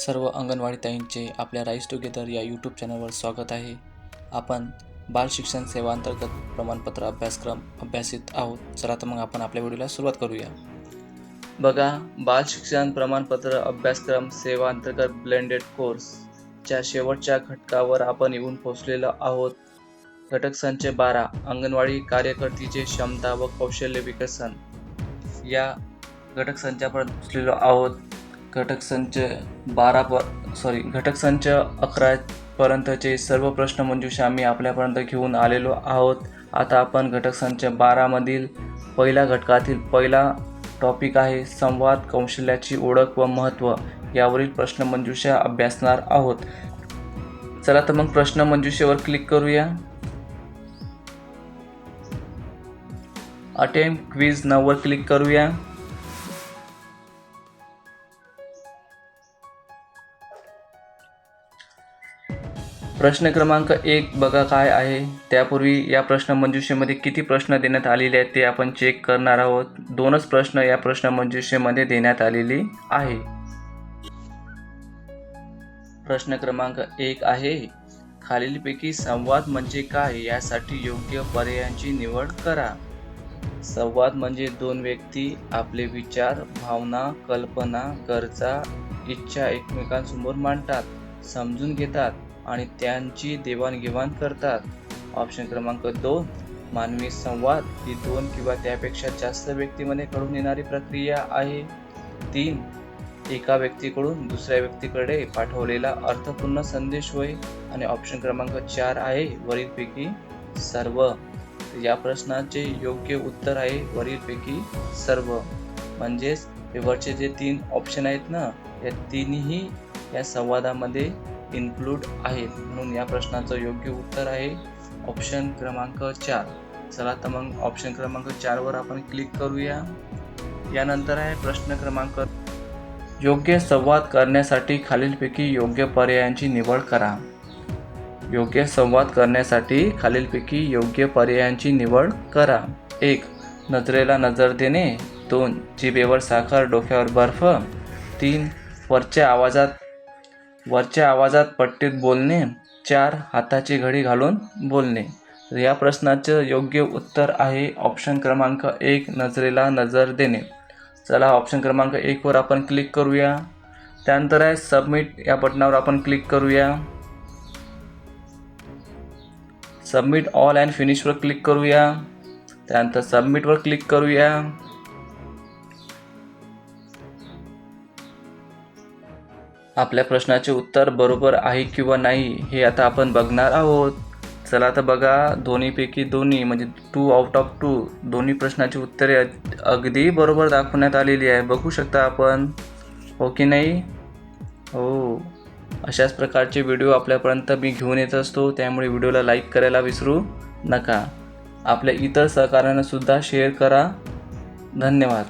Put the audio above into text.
सर्व अंगणवाडी ताईंचे आपल्या rice together या यूट्यूब चॅनलवर स्वागत आहे. आपण बाल शिक्षण सेवा अंतर्गत प्रमाणपत्र अभ्यासक्रम अभ्यासित आहोत. चला तर मग आपण आपल्या व्हिडिओला सुरुवात करूया. बघा बाल शिक्षण प्रमाणपत्र अभ्यासक्रम सेवा अंतर्गत ब्लेंडेड कोर्सच्या शेवटच्या घटकावर आपण येऊन पोहोचलेलो आहोत. घटक संच बारा अंगणवाडी कार्यकर्तीचे क्षमता व कौशल्य विकसन. या घटक संचापर्यंत पोचलेलो आहोत. घटक संच बारा प सॉरी घटक संच अकरापर्यंतचे सर्व प्रश्न मंजुषा आम्ही आपल्यापर्यंत घेऊन आलेलो आहोत. आता आपण घटक संच बारामधील पहिल्या घटकातील पहिला टॉपिक आहे संवाद कौशल्याची ओळख व महत्त्व. यावरील प्रश्नमंजुषा अभ्यासणार आहोत. चला तर मग प्रश्नमंजुषेवर क्लिक करूया. अटेम्प क्विज नाववर क्लिक करूया. प्रश्न क्रमांक एक बघा काय आहे. त्यापूर्वी या प्रश्नमंजुषेमध्ये किती प्रश्न देण्यात आलेले आहेत ते आपण चेक करणार आहोत. दोनच प्रश्न या प्रश्नमंजुषेमध्ये देण्यात आलेली आहे. प्रश्न क्रमांक एक आहे खालीलपैकी संवाद म्हणजे काय यासाठी योग्य पर्यायांची निवड करा. संवाद म्हणजे दोन व्यक्ती आपले विचार भावना कल्पना गरजा इच्छा एकमेकांसमोर मांडतात समजून घेतात. आणि त्यांची देवाणघेवाण करतात. ऑप्शन क्रमांक दोन मानवी संवाद. ही दोन किंवा त्यापेक्षा जास्त व्यक्तीमध्ये घडून येणारी प्रक्रिया आहे. तीन एका व्यक्तीकडून दुसऱ्या व्यक्तीकडे पाठवलेला अर्थपूर्ण संदेश होय. आणि ऑप्शन क्रमांक चार आहे वरीलपैकी सर्व. या प्रश्नाचे योग्य उत्तर आहे वरीलपैकी सर्व. म्हणजेच हे वरचे जे तीन ऑप्शन आहेत ना या तिन्ही या संवादामध्ये इन्क्लूड आहेत. म्हणून या प्रश्नाचं योग्य उत्तर आहे ऑप्शन क्रमांक चार. चला तर मग ऑप्शन क्रमांक चारवर आपण क्लिक करूया. यानंतर आहे प्रश्न क्रमांक योग्य संवाद करण्यासाठी खालीलपैकी योग्य पर्यायांची निवड करा. योग्य संवाद करण्यासाठी खालीलपैकी योग्य पर्यायांची निवड करा. एक नजरेला नजर देणे. दोन जिभेवर साखर डोक्यावर बर्फ. तीन वरच्या आवाजात वरच्या आवाजात पट्टीत बोलणे चार हाताची घडी घालून बोलणे. तर या प्रश्नाचं योग्य उत्तर आहे ऑप्शन क्रमांक एक नजरेला नजर देणे. चला ऑप्शन क्रमांक एकवर आपण क्लिक करूया. त्यानंतर आहे सबमिट या बटनावर आपण क्लिक करूया. सबमिट ऑल अँड फिनिशवर क्लिक करूया. त्यानंतर सबमिटवर क्लिक करूया. आपल्या प्रश्नाचे उत्तर बरोबर आहे किंवा नाही हे आता आपण बघणार आहोत. चला आता बघा दोन्हीपैकी दोन्ही म्हणजे टू आउट ऑफ टू दोन्ही प्रश्नाची उत्तरे अग- अगदी बरोबर दाखवण्यात आलेली आहे. बघू शकता आपण. हो की नाही? हो. अशाच प्रकारचे व्हिडिओ आपल्यापर्यंत मी घेऊन येत असतो. त्यामुळे व्हिडिओला लाईक करायला विसरू नका. आपल्या इतर सहकाऱ्यांना सुद्धा शेअर करा. धन्यवाद.